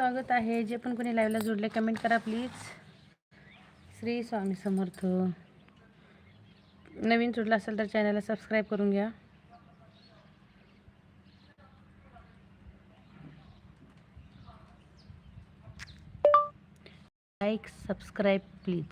स्वागत आहे. जे पण कोणी लाईव्हला जोडले कमेंट करा प्लीज श्री स्वामी समर्थ. नवीन जोडला असेल तर चॅनलला सबस्क्राईब करून घ्या. Like subscribe please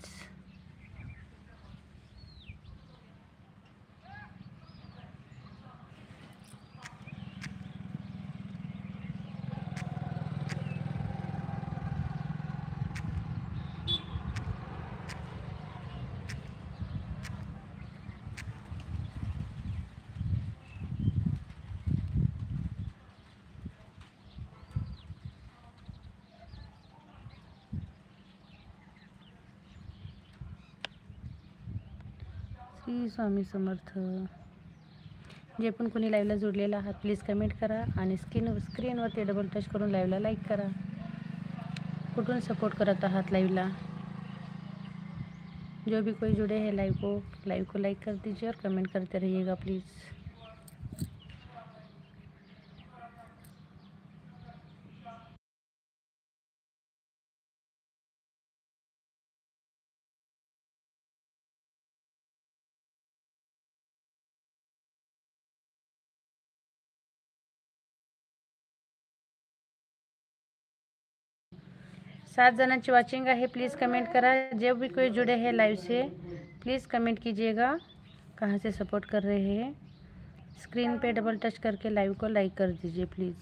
Shri Swami Samarth. जे पण कोणी लाईव्हला जोडलेलं आहात प्लीज कमेंट करा आणि स्क्रीन स्क्रीनवरती डबल टच करून लाईव्हला लाईक करा. कुठून सपोर्ट करत आहात लाईव्हला जो भी कोई जुड़े हैं लाइव को लाइव को लाइक कर दीजिए और कमेंट करते रहिएगा प्लीज़ सात जनाची वाचिंग है प्लीज़ कमेंट करा। जब भी कोई जुड़े हैं लाइव से प्लीज़ कमेंट कीजिएगा, कहाँ से सपोर्ट कर रहे हैं। स्क्रीन पे डबल टच करके लाइव को लाइक कर दीजिए प्लीज़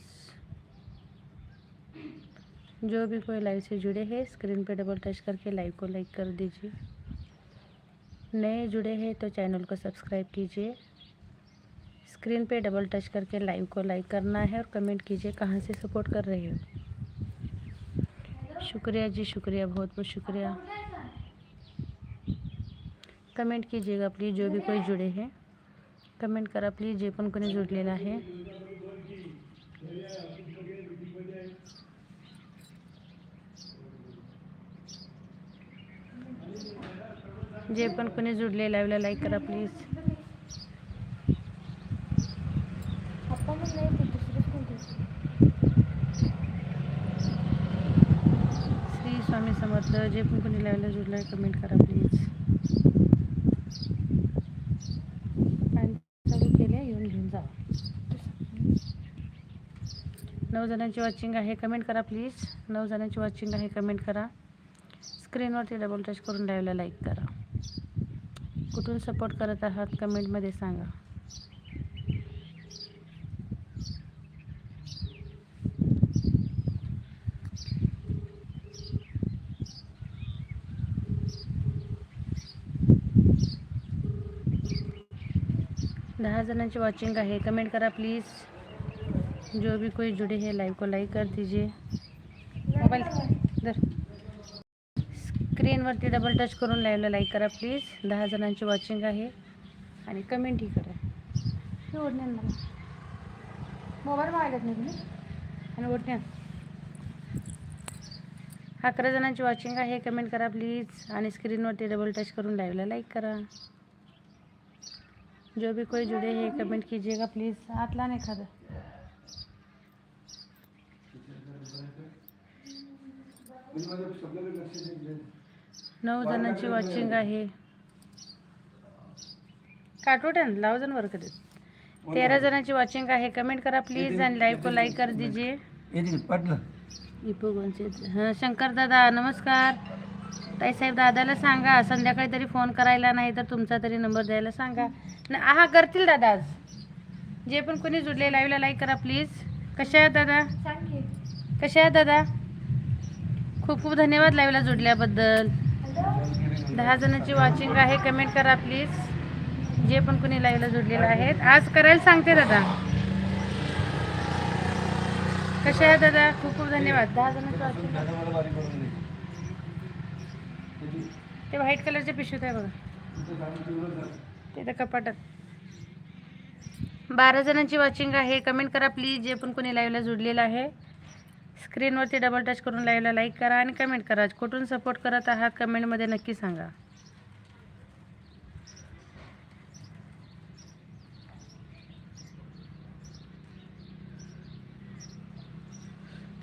जो भी कोई लाइव से जुड़े हैं स्क्रीन पे डबल टच करके लाइव को लाइक कर दीजिए। नए जुड़े हैं तो चैनल को सब्सक्राइब कीजिए। स्क्रीन पे डबल टच करके लाइव को लाइक करना है और कमेंट कीजिए, कहाँ से सपोर्ट कर रहे हो। शुक्रिया जी शुक्रिया बहुत बहुत शुक्रिया। कमेंट कीजिएगा प्लीज़ जो भी कोई जुड़े हैं। कमेंट करा प्लीज़ जे पण कोणी जुडलेलं आहे। जे पण कोणी जुडले लाईव्हला लाईक करा प्लीज आपण नाही ते दुसरंच कोणतं श्री स्वामी जे पण कोणी लावलं जुडलं आहे कमेंट करा प्लीज पाणी चालू केले येऊन घेऊन जा. नऊ जणांची वॉचिंग आहे कमेंट करा प्लीज नऊ जणांची वॉचिंग आहे कमेंट करा. स्क्रीनवरती डबल टच करून लाईव्हला लाईक करा. कुठून सपोर्ट करत आहात कमेंटमध्ये सांगा. दहा जणांची वॉचिंग आहे. कमेंट करा प्लीज़ जो भी कोई जुड़े हैं लाइव को लाईक कर दीजिए. मोबाईल धर स्क्रीनवरती डबल टच करून लाईव्हला लाईक करा प्लीज दहा जणांची वॉचिंग आहे. आणि कमेंटही करा. हे ओढण्यान मला. मोबाईल मागत नाही तुम्ही. आणि ओढण्यान अकरा जणांची वॉचिंग आहे. कमेंट करा प्लीज आणि स्क्रीनवरती डबल टच करून लाईव्हला लाईक करा. जो भी कोई जुड़े हैं कमेंट कीजिएगा प्लीज़ हाथ लाने खादा नऊ जणांची वॉचिंग आहे। काटोट्यान लाव जण वर करीत तेरा जणांची वॉचिंग आहे. कमेंट करा प्लीज आणि लाईव्ह को लाईक कर दीजिए। हां शंकर दादा नमस्कार। ताईसाहेब दादाला सांगा संध्याकाळी तरी फोन करायला नाही तर तुमचा तरी नंबर द्यायला सांगा. न हा करतील दादा आज. जे पण कोणी जुडले लाईव्हला लाईक करा प्लीज कशा आहेत दादा? कशा आहेत दादा? खूप खूप धन्यवाद लाईव्हला जोडल्याबद्दल. दहा जणांची वॉचिंग आहे कमेंट करा प्लीज जे पण कोणी लाईव्हला जोडलेलं आहेत. आज करायला सांगते दादा. कशा आहेत दादा? खूप खूप धन्यवाद. दहा जणांची watching. दादा मला बारीक करून दे ते व्हाईट कलरचे पिशवीत आहे बघा. ते तर कपाटात. बारा जणांची वॉचिंग आहे. कमेंट करा प्लीज जे पण कोणी लाईव्हला जुडलेलं आहे. स्क्रीनवरती डबल टच करून लाईव्हला लाईक करा आणि कमेंट करा. कुठून सपोर्ट करत आहात कमेंटमध्ये नक्की सांगा.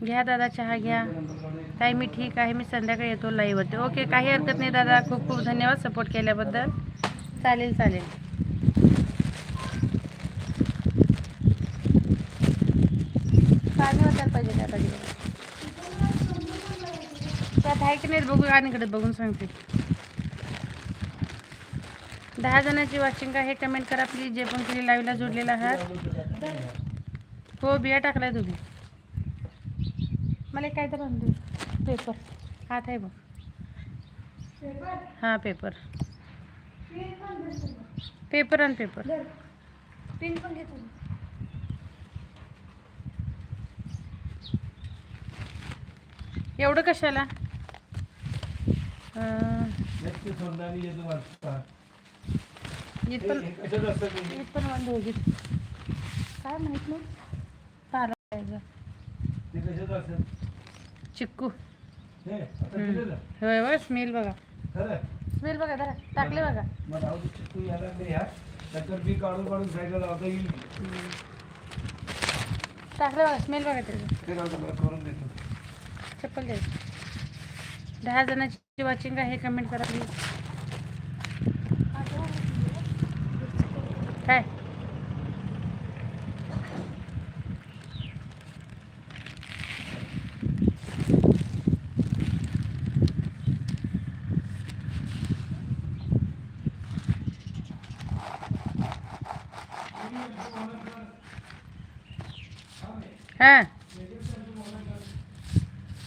घ्या दादा चहा घ्या. ताई मी ठीक आहे मी संध्याकाळी येतो लाईव्हवरती ओके काही हरकत नाही दादा खूप खूप धन्यवाद सपोर्ट केल्याबद्दल. चालेल चालेल. पाहिजे त्यात आहे की नाही बघू आणि बघून सांगते. दहा जणांची वॉचिंग आहे कमेंट करा प्लीज जे पण तुम्ही लाईव्हला जोडलेला आहात. हो बिया टाकलाय तुम्ही. मला काय तर आणून दे. पेपर हात आहे बघ. हां पेपर पेपर आणि पेपर पिन पण घेतो एवढं कशाला? पण पण बंद होईल काय माहीत नाही पाहिजे. चिक्कू. हे? होय होय स्मेल बघा? स्मेल बघा. जरा टाकले बघा. मग राहू दे, चिकू यायला नाही ह्या. नंतर मी काढून काढून साईडला लावता येईल. टाकले बघा स्मेल बघा त्याचं. ते राहू दे, मला करून देतो. चप्पल द्यायची. दहा जणांची वॉचिंग आहे कमेंट करा प्लीज काय?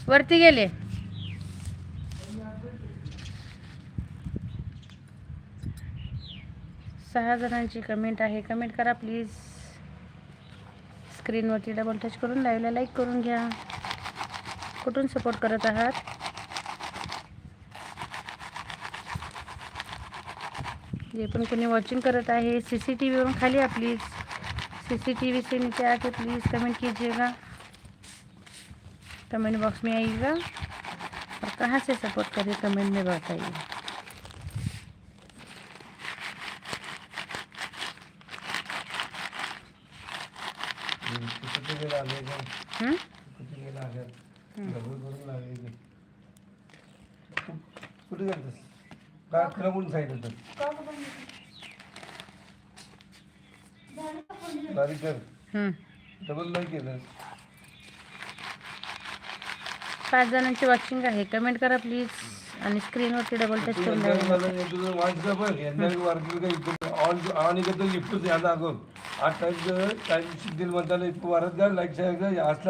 वरती गेले. सहा जणांची कमेंट आहे. कमेंट करा प्लीज स्क्रीनवरती डबल टच करून लाईव्हला लाईक करून घ्या. कुठून सपोर्ट करत आहात? जे पण कोणी वॉचिंग करत आहे सी सी टी व्हीवरून खाली please C C T V से नीचे आके प्लीज़ कमेंट कीजिएगा. कमेंट बॉक्स में आइएगा और कहाँ से सपोर्ट करिए कमेंट में बताइए हम्म, कुठं ते गेलं आलं का? हम्म? कुठे गेलं आलं? हम्म. ढबूळ करून लागले ते. कु- कुठे गेलतस काय तुला कोण सांगितलं बारीक कर हम्म. डबल नाही केलं पाच जणांची वॉचिंग आहे. कमेंट करा प्लीज आणि स्क्रीनवरती डबल टच करून द्या.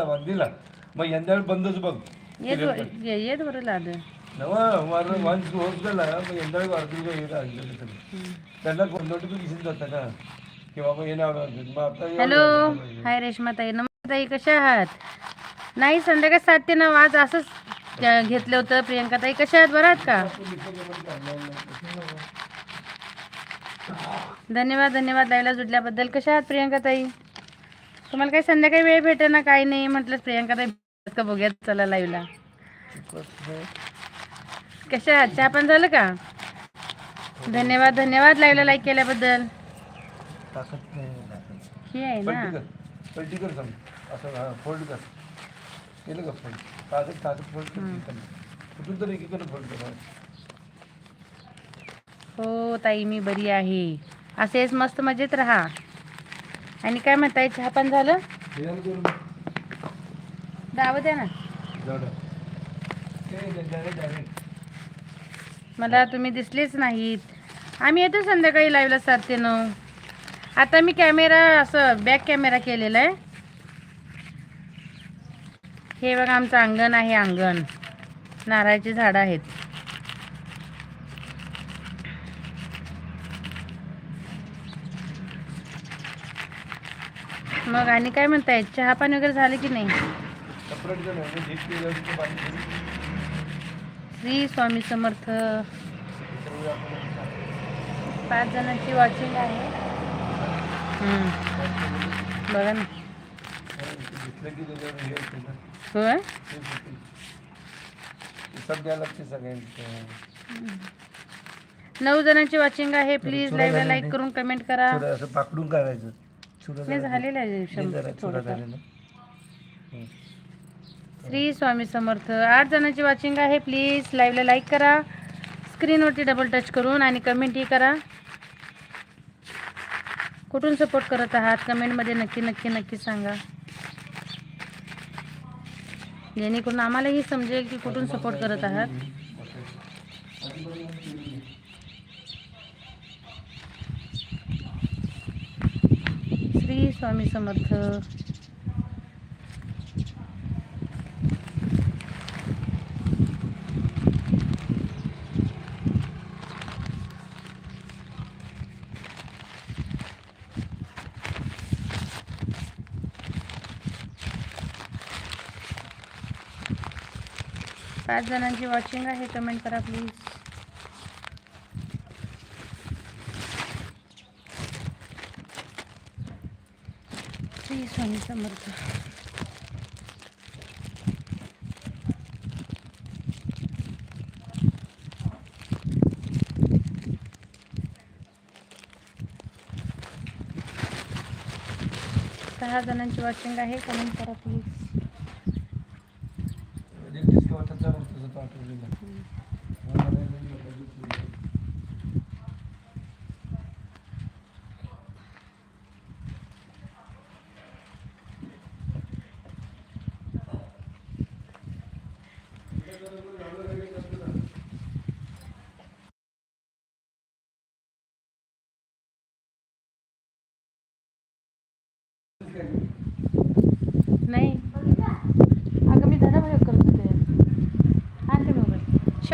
बघ दिला मग यंदा बंदच येत व- ये- येत बरं लाद. नवा वार वांच होत मग यंदा काही येत आहे त्यांना नोटिफिकेशन जातं का? की बाबा नाव लागतं. मग आता एवढं हॅलो. हाय रेश्माताई. नमस्ताई कशा आहात? नाही संध्याकाळ सात ते नऊ आज असंच घेतलं होतं प्रियंकाताई. कशा आहात? बरं आहात का? धन्यवाद धन्यवाद लाईव्हला जुडल्याबद्दल कशा आहात प्रियंकाताई? तुम्हाला काही संध्याकाळी वेळ भेटे ना? काही नाही म्हटलं प्रियंकाताई भेटतात का बघूयात? चला लाईव्हला कशा आहात? चहा पण झालं का? धन्यवाद धन्यवाद लाईव्हला लाईक केल्याबद्दल. ही आहे ना. फोल्ड कर. केलं का फोल्ड ताकद ताकद एकीकडनं. कुठून तरी एकीकडे फोल्ड कर हो ताई मी बरी आहे. असेच मस्त मजेत राहा. आणि काय म्हणताय चहा पण झालं? दावत आहे ना. मला तुम्ही दिसलेच नाहीत. आम्ही येतो संध्याकाळी लाईव्हला सात ते नऊ. आता मी कॅमेरा असं बॅक कॅमेरा केलेला आहे. हे बघा आमचं अंगण आहे अंगण. नारळाची झाडं आहेत. मग आणि काय म्हणताय? चहा पाणी वगैरे झालं की नाही? श्री स्वामी समर्थ. पाच जणांची वॉचिंग आहे. बघा ना. होय? सगळ्यांचं नऊ जणांची वॉचिंग आहे. प्लीज लाईव्हला झालं लाईक. करून कमेंट करा. असं पाकडून नाही झालेलं आहे हं. श्री स्वामी समर्थ. आठ जणांची वॉचिंग आहे. प्लीज लाईव्हला लाईक करा. स्क्रीनवरती डबल टच करून आणि कमेंटही करा. कुठून सपोर्ट करत आहात? कमेंटमध्ये नक्की नक्की नक्की सांगा. जेणेकरून आम्हालाही समजेल की कुठून सपोर्ट करत आहात. श्री स्वामी समर्थ. पाच जणांची वॉचिंग आहे कमेंट करा प्लीज श्री स्वामी समर्थ. सहा जणांची वॉचिंग आहे कमेंट करा प्लीज 嗯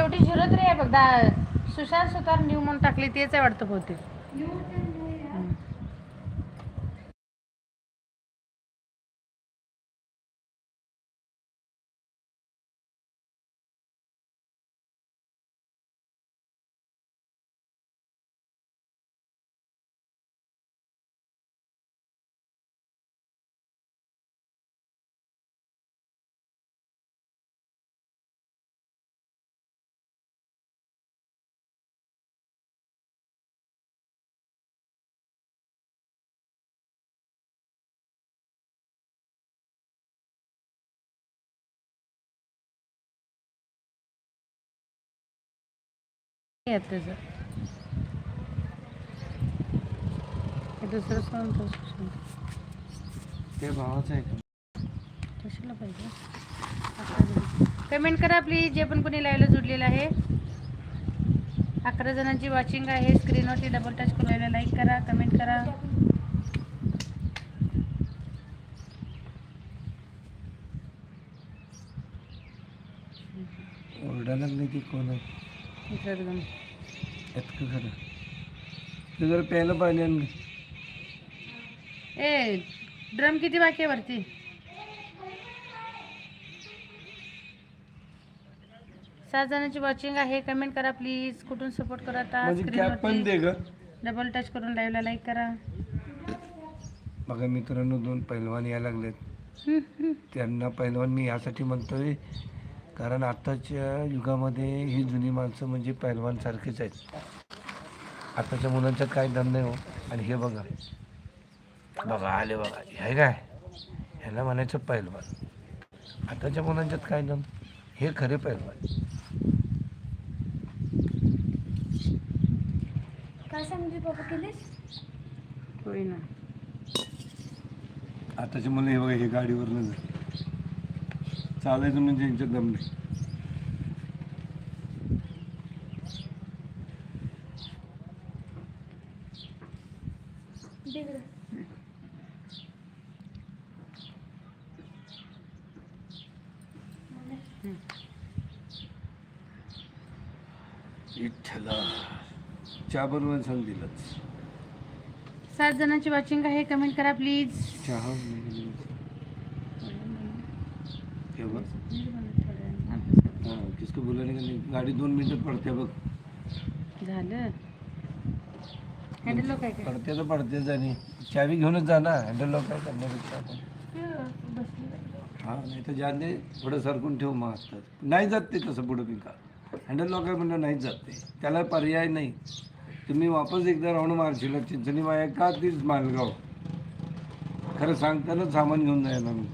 शेवटी झिरो तरी आहे बघ दा सुशांत सुतार न्यू म्हणून टाकली तेच आहे वाटतं बहुतेक. दुसरं सोडून तो भावाचं आहे कशाला पाहिजे कमेंट करा प्लीज जे पण कोणी लाईव्हला जुडलेलं आहे. अकरा जणांची वॉचिंग आहे. स्क्रीनवरती डबल टच करून लाईक करा कमेंट करा. ओरडा लागली की कोण. इतकं खरं. ते जरा प्यायला पाहिजे आणि ए ड्रम किती बाकी आहे वरती? सात जणांची वॉचिंग आहे. कमेंट करा प्लीज कुठून सपोर्ट म्हणजे कॅप पण दे ग. डबल टच करून लाईव्हला लाईक करा. बघा मित्रांनो दोन पैलवान यायला लागलेत. त्यांना पैलवान मी यासाठी म्हणतोय कारण आताच्या युगामध्ये ही जुनी माणसं म्हणजे पैलवान सारखेच आहेत. आताच्या मुलांच्यात काय दम नाही हो? आणि हे बघा. बघा आले बघा. हे काय? ह्याला म्हणायचं पैलवान. आताच्या मुलांच्यात काय दम हे खरे पैलवान. काय सांगते बाबा केलीस? होय ना. आताची मुलं हे बघा हे गाडीवरनं चालायचं म्हणजे यांच्यात दम नाही. चहा बनवायला सांग दिलंच. सात जणांची वॉचिंग आहे. कमेंट करा प्लीज चहा हे बघ. हां किसको का नाही? गाडी दोन मिनिटात पडते बघ. काय काय पडते तर पडतेच आणि चावी घेऊनच जा ना हँडल लॉक काय करण्यापेक्षा आपण. हां नाही तर जाने थोडं सरकून ठेव मग असतात. नाही जात ते तसं पुढं पिका हँडल लॉक आहे म्हणलं नाहीच जात ते. त्याला पर्याय नाही. तुम्ही वापस एकदा राऊंड मारशील. चिंचणी माया का तीच मालगाव? खरं सांगताना सामान घेऊन जायला मी.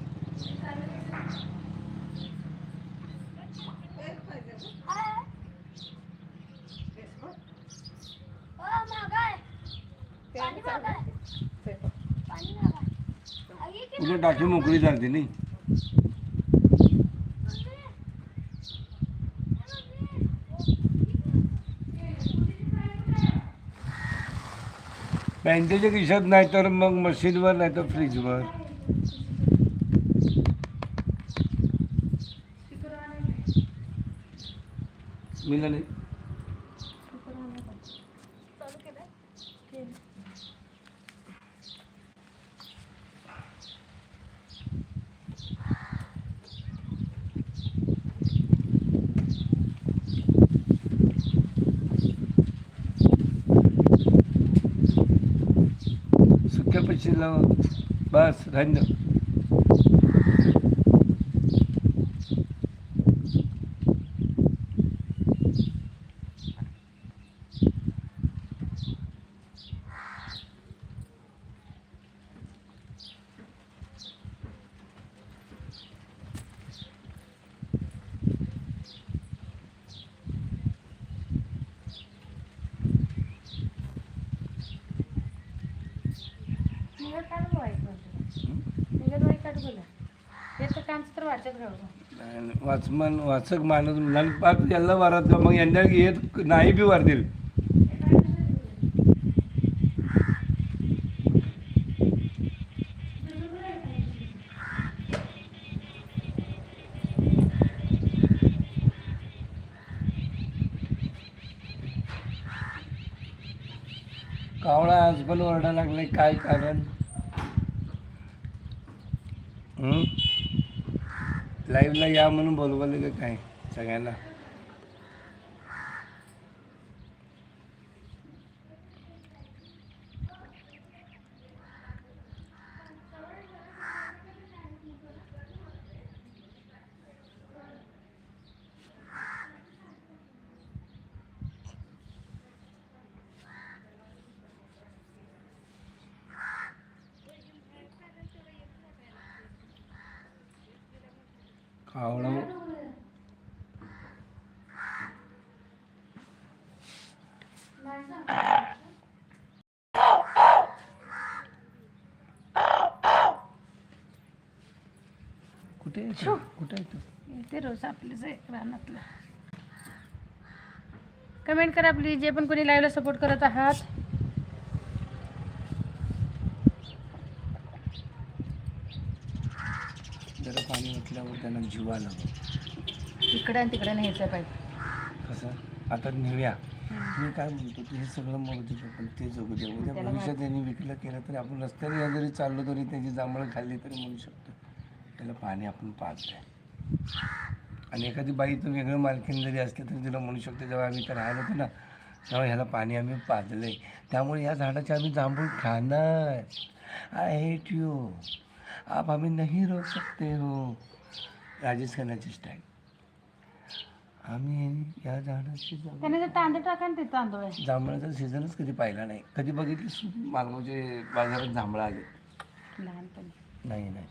तुझं टाकी मोकळी झाली नाही बँकेच्या खिशात नाही तर मग मशीनवर नाही तर फ्रीजवर. मिळाले. જિલ્લાનો બસ રાંધો वाचमान वाचक माणूस म्हणाल पाक याला वारात मग यांना येत नाही बी वारतील. कावळा आज पण ओरडा लागलाय. काय कारण? लाईव्हला या म्हणून बोलवलं का काय? सगळ्यांना? कावळा कुठे आहे तो? कुठे आहे तो? ते रोज आपलेच आहे रानातलं कमेंट करा प्लीज जे पण कोणी लाईव्हला सपोर्ट करत आहात जरा पाणी म्हटल्यावर त्यांना जीव आला. इकडे आणि तिकडे न्यायचं पाहिजे. कसं? आता नेऊया मी काय म्हणतो की हे सगळं मरू दे पण ते जगू दे उद्या त्याला भविष्यात त्यांनी विकलं केलं तरी आपण रस्त्याने जरी चाललो तरी त्याची जांभळं खाल्ली तरी म्हणू शकतो. त्याला पाणी आपण पाजलंय. आणि एखादी बाई तर वेगळं मालकीन जरी असली तरी तिला म्हणू शकतो जेव्हा आम्ही इथं राहिलो होतो ना तेव्हा ह्याला पाणी आम्ही पाजलंय. त्यामुळे या झाडाचे आम्ही जांभूळ खाणार. आय हेट यू आप हमें नहीं रोक सकते हो। राजेश खन्नाची स्टाईल आम्ही या झाडाची त्याने ते तांदूळ टाका ना ते तांदूळ आहे. जांभळाचा सीझनच कधी पाहिला नाही. कधी बघितली मालगावचे बाजारात जांभळं आले. लहानपणी. नाही नाही.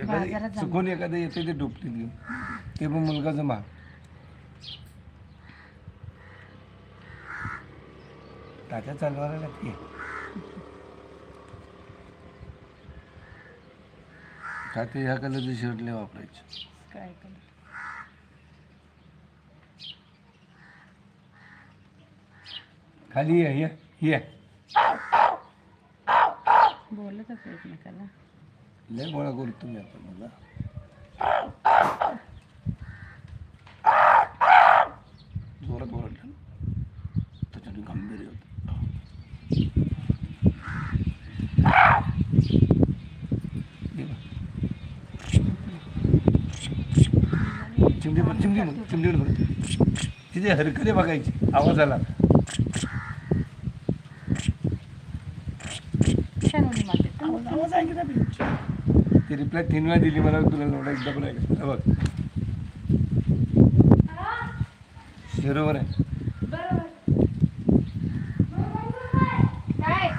बाजारात एखादे जांभळं. चुकून एखादं येते ते डुबते घेऊन. ते पण मुलगाचं मा तात्या चालवायला लागते. तात्या ह्या कलरचे शर्ट लय वापरायचे. काय कलर खाली ये ये ये. बोलत होते एकमेकाला. लय गोळा करू तुम्ही आता मला. चिमणी बघ चिमडी बघ तिथे हरकते बघायची आवाज आला शानवणी आवाज ती रिप्लाय तीन वेळा दिली मला तुला एवढा एकदा पण बघ. बरोबर आहे.